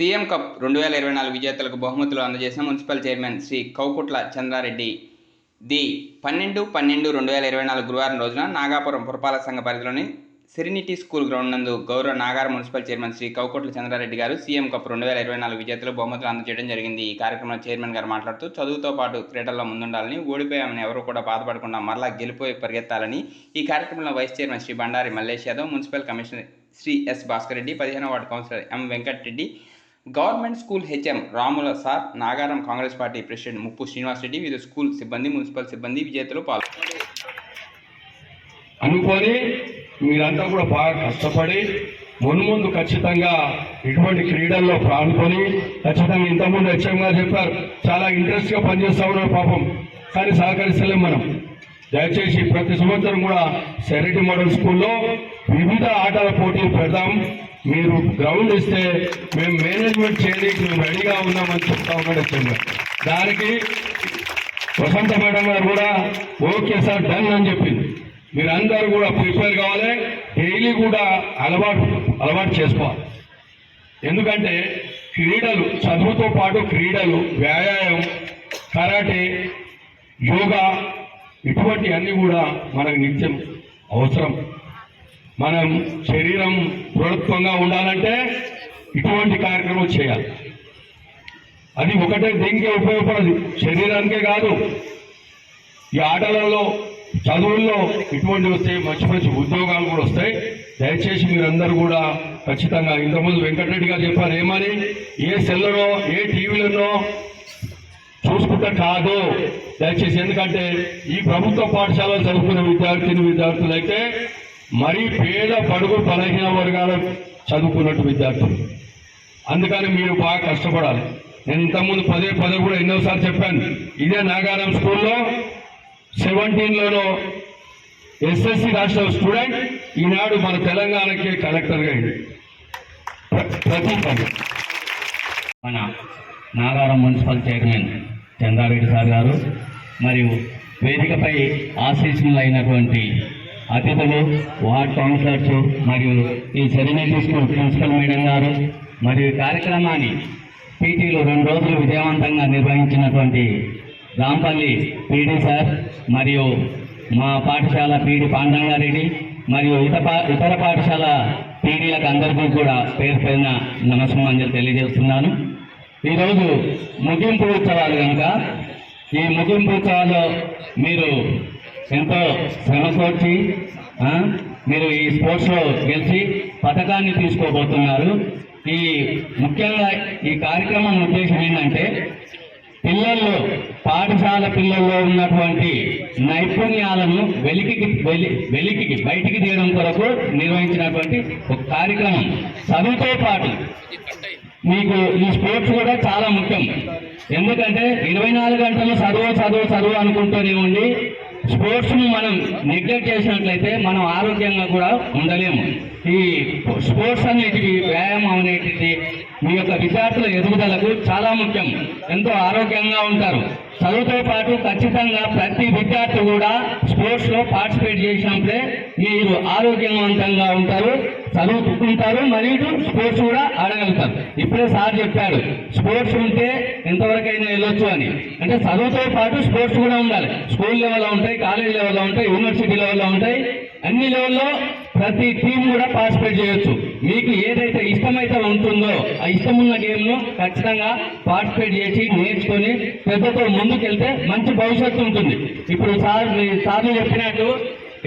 CM cup రెండు వేల ఇరవై నాలుగు విజేతలకు బహుమతులు అందజేసిన మున్సిపల్ చైర్మన్ శ్రీ కౌకుట్ల చంద్రారెడ్డి. ది పన్నెండు పన్నెండు రెండు వేల ఇరవై నాలుగు గురువారం రోజున నాగాపురం పురపాలక సంఘ పరిధిలోని సిరినిటీ స్కూల్ గ్రౌండ్ నందు గౌరవ నాగార మున్సిపల్ చైర్మన్ శ్రీ కౌకుట్ల చంద్రారెడ్డి గారు సీఎం కప్ రెండు వేల ఇరవై నాలుగు విజేతలు బహుమతులు అందజేయడం జరిగింది. ఈ కార్యక్రమంలో చైర్మన్ గారు మాట్లాడుతూ చదువుతో పాటు క్రీడల్లో ముందుండాలని ఓడిపోయామని ఎవరు కూడా బాధపడకుండా మరలా గెలిపోయి పరిగెత్తాలని ఈ కార్యక్రమంలో vice chairman Shri Bandari Mallesh Yadav municipal commissioner Shri S Bhaskar Reddy పదిహేనవ ward councillor M Venkatareddy government school HM Ramula sir Nagaram Congress party president Muppu Srinivas Reddy వివిధ స్కూల్ సిబ్బంది మున్సిపల్ సిబ్బంది విజేతలు పాల్గొన్నారు అనుకొని మీరంతా కూడా బాగా కష్టపడి మున్ముందు ఖచ్చితంగా ఇటువంటి క్రీడల్లో ప్రాణుకొని ఖచ్చితంగా ఇంతకుముందు హెచ్ఎం చెప్పారు చాలా ఇంట్రెస్ట్గా గా ఉన్నారు పాపం కానీ సహకరిస్తలేం మనం. దయచేసి ప్రతి సంవత్సరం కూడా సెరెటీ మోడల్ స్కూల్లో వివిధ ఆటల పోటీలు పెడదాం మీరు గ్రౌండ్ ఇస్తే మేము మేనేజ్మెంట్ చేయడానికి మేము రెడీగా ఉన్నామని చెప్తా ఉన్నాడు హెచ్ఎం దానికి వసంత మేడం గారు కూడా ఓకే సార్ డన్ అని చెప్పింది. మీరందరూ కూడా ప్రిపేర్ కావాలి డైలీ కూడా అలవాటు అలవాటు చేసుకోవాలి. ఎందుకంటే క్రీడలు చదువుతో పాటు క్రీడలు వ్యాయామం కరాటే యోగా ఇటువంటి అన్నీ కూడా మనకు నిత్యం అవసరం. మనం శరీరం ప్రభుత్వంగా ఉండాలంటే ఇటువంటి కార్యక్రమం చేయాలి. అది ఒకటే దీనికే ఉపయోగపడదు. శరీరానికే కాదు. ఈ ఆటలలో చదువుల్లో ఇటువంటి వస్తే మంచి మంచి ఉద్యోగాలు కూడా వస్తాయి. దయచేసి మీరందరూ కూడా ఖచ్చితంగా ఇంతకుముందు వెంకటరెడ్డి గారు చెప్పారు ఏమని ఏ సెల్లనో ఏ టీవీలనో చూసుకుంటే కాదు. దయచేసి ఎందుకంటే ఈ ప్రభుత్వ పాఠశాలలో చదువుకునే విద్యార్థిని విద్యార్థులు అయితే మరీ పేద పడుగు బలహీన వర్గాలు చదువుకున్నట్టు విద్యార్థులు. అందుకని మీరు బాగా కష్టపడాలి. నేను ఇంతకుముందు పదే పదే కూడా ఎన్నోసార్లు చెప్పాను. ఇదే నాగారం స్కూల్లో సెవెంటీన్లోనో ఎస్ఎస్సి రాష్ట్ర స్టూడెంట్ ఈనాడు మన తెలంగాణకి కలెక్టర్గా అయింది ప్రతి మన Nagaram municipal chairman Chandareddy sir గారు మరియు వేదికపై ఆశీస్సులైనటువంటి అతిథులు వార్డ్ కౌన్సిలర్స్ మరియు ఈ సెరెనిటీ స్కూల్ ప్రిన్సిపల్ మేడం గారు మరియు కార్యక్రమాన్ని పీటీలో రెండు రోజులు విజయవంతంగా నిర్వహించినటువంటి రాంపల్లి పీడీ సార్ మరియు మా పాఠశాల పీడి పాండంగారెడ్డి మరియు ఇతర పా- ఇతర పాఠశాల పీడీలకు అందరికీ కూడా పేరు పైన నమస్కారం తెలియజేస్తున్నాను. ఈరోజు ముగింపు ఉత్సవాలు కనుక ఈ ముగింపు ఉత్సవాల్లో మీరు ఎంతో శ్రమకోర్చి మీరు ఈ స్పోర్ట్స్లో గెలిచి పథకాన్ని తీసుకోబోతున్నారు. ఈ ముఖ్యంగా ఈ కార్యక్రమం ఉద్దేశం ఏంటంటే పిల్లల్లో పాఠశాల పిల్లల్లో ఉన్నటువంటి నైపుణ్యాలను వెలికి వెలి వెలికి బయటికి తీయడం కొరకు నిర్వహించినటువంటి ఒక కార్యక్రమం. చదువుతో పాటు మీకు ఈ స్పోర్ట్స్ కూడా చాలా ముఖ్యం. ఎందుకంటే ఇరవై నాలుగు గంటలు చదువు చదువు చదువు అనుకుంటూనే ఉండి స్పోర్ట్స్ను మనం నెగ్లెక్ట్ చేసినట్లయితే మనం ఆరోగ్యంగా కూడా ఉండలేము. ఈ స్పోర్ట్స్ అనేటివి వ్యాయామం అనేటిది మీ యొక్క విద్యార్థుల ఎదుగుదలకు చాలా ముఖ్యం. ఎంతో ఆరోగ్యంగా ఉంటారు. చదువుతో పాటు ఖచ్చితంగా ప్రతి విద్యార్థి కూడా స్పోర్ట్స్లో పార్టిసిపేట్ చేసినప్పుడే మీరు ఆరోగ్యవంతంగా ఉంటారు. చదువుకుంటారు మరియు స్పోర్ట్స్ కూడా ఆడగలుగుతారు. ఇప్పుడే సార్ చెప్పాడు స్పోర్ట్స్ ఉంటే ఎంతవరకైనా వెళ్ళొచ్చు అని. అంటే చదువుతో పాటు స్పోర్ట్స్ కూడా ఉండాలి. స్కూల్ లెవెల్లో ఉంటాయి కాలేజ్ లెవెల్లో ఉంటాయి యూనివర్సిటీ లెవెల్లో ఉంటాయి. అన్ని లెవెల్లో ప్రతి టీం కూడా పార్టిసిపేట్ చేయొచ్చు. మీకు ఏదైతే ఇష్టమైతే ఉంటుందో ఆ ఇష్టం ఉన్న గేమ్ను ఖచ్చితంగా పార్టిసిపేట్ చేసి నేర్చుకొని పెద్దతో ముందుకెళ్తే మంచి భవిష్యత్తు ఉంటుంది. ఇప్పుడు సార్ మీ సార్లు చెప్పినట్టు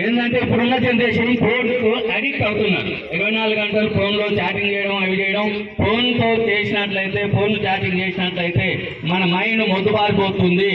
ఏంటంటే ఇప్పుడున్న జనరేషన్ ఫోన్కు అడిక్ట్ అవుతున్నారు. ఇరవై నాలుగు గంటలు ఫోన్లో చాటింగ్ చేయడం అవి చేయడం ఫోన్తో చేసినట్లయితే ఫోన్ చాటింగ్ చేసినట్లయితే మన మైండ్ మొద్దుబారిపోతుంది.